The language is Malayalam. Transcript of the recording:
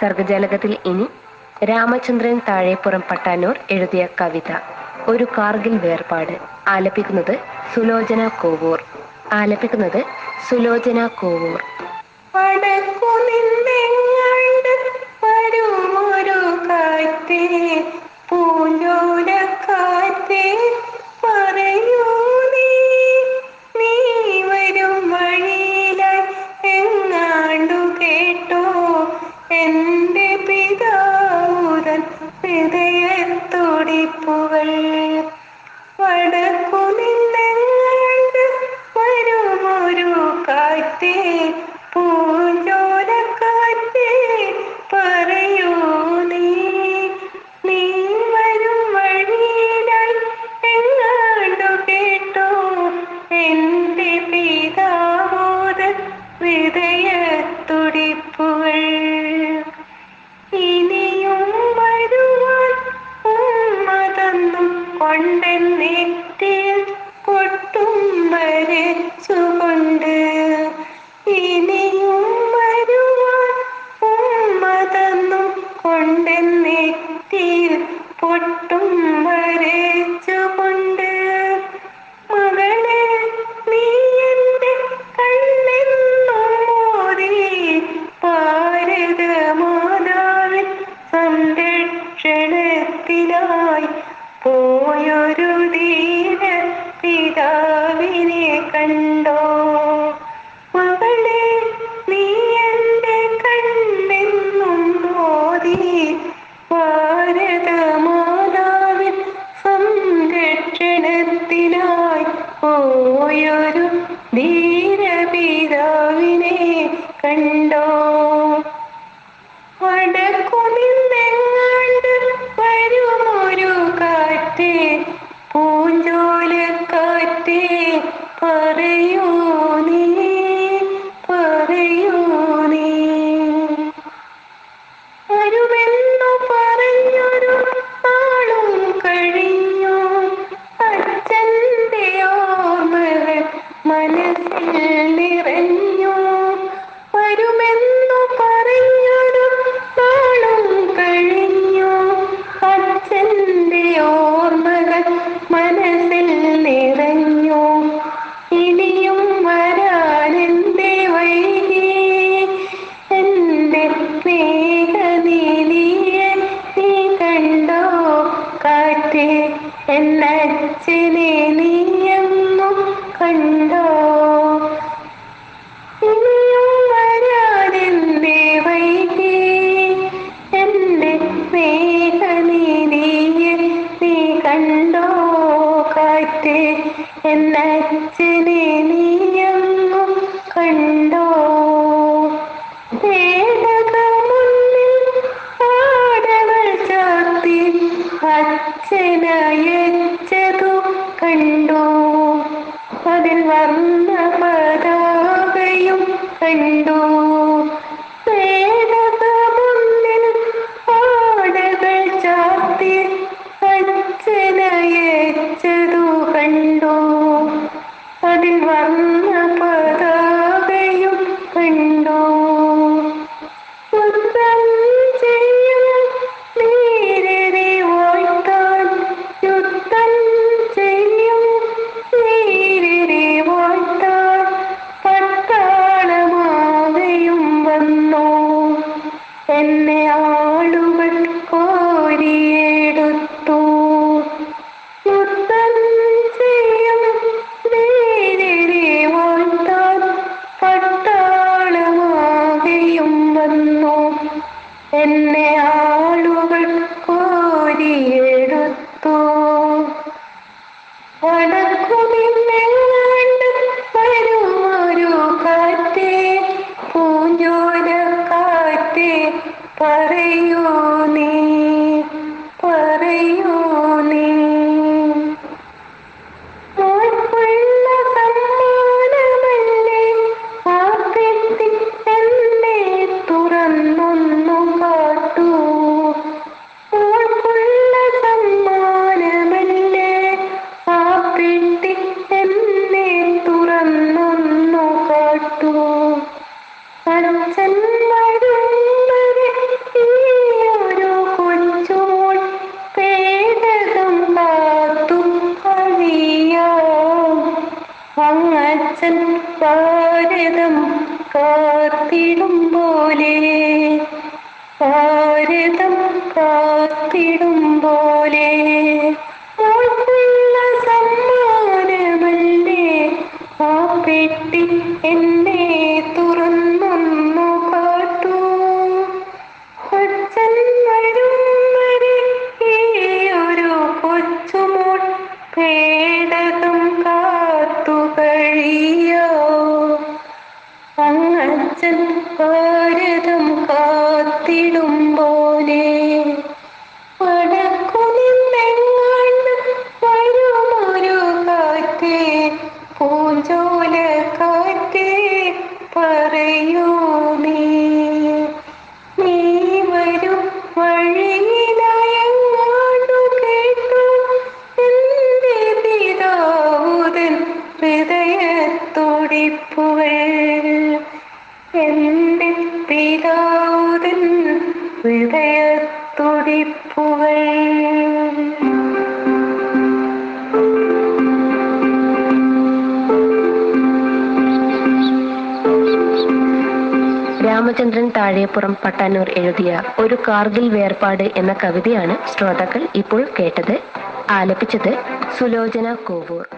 സർഗജാലകത്തിൽ ഇനി രാമചന്ദ്രൻ താഴെപ്പുറം പട്ടാനൂർ എഴുതിയ കവിത ഒരു കാർഗിൽ വേർപാട്. ആലപിക്കുന്നത് സുലോചന കോവൂർ. ആലപിക്കുന്നത് സുലോചന കോവൂർ. പൂഞ്ചോല കൊണ്ടെന്ന് കാറ്റ് എന്നച്ഛനെ നീയങ്ങും കണ്ടോ? വേദകമുന്നിൽ പാടകൾ ചാത്തി അച്ഛനയച്ചതു കണ്ടോ? Why മനം കാത്തിടും പോലെ ഭാരതം കാത്തിടും പോലെ. മോൾക്കുള്ള സമ്മാനമല്ലേ ആ പെട്ടി എന്ന ഹൃദയത്തുടിപ്പുകൾ. രാമചന്ദ്രൻ താഴേപ്പുറം പട്ടാനൂർ എഴുതിയ ഒരു കാർഗിൽ വേർപാട് എന്ന കവിതയാണ് ശ്രോതാക്കൾ ഇപ്പോൾ കേട്ടത്. ആലപിച്ചത് സുലോചന കോവൂർ.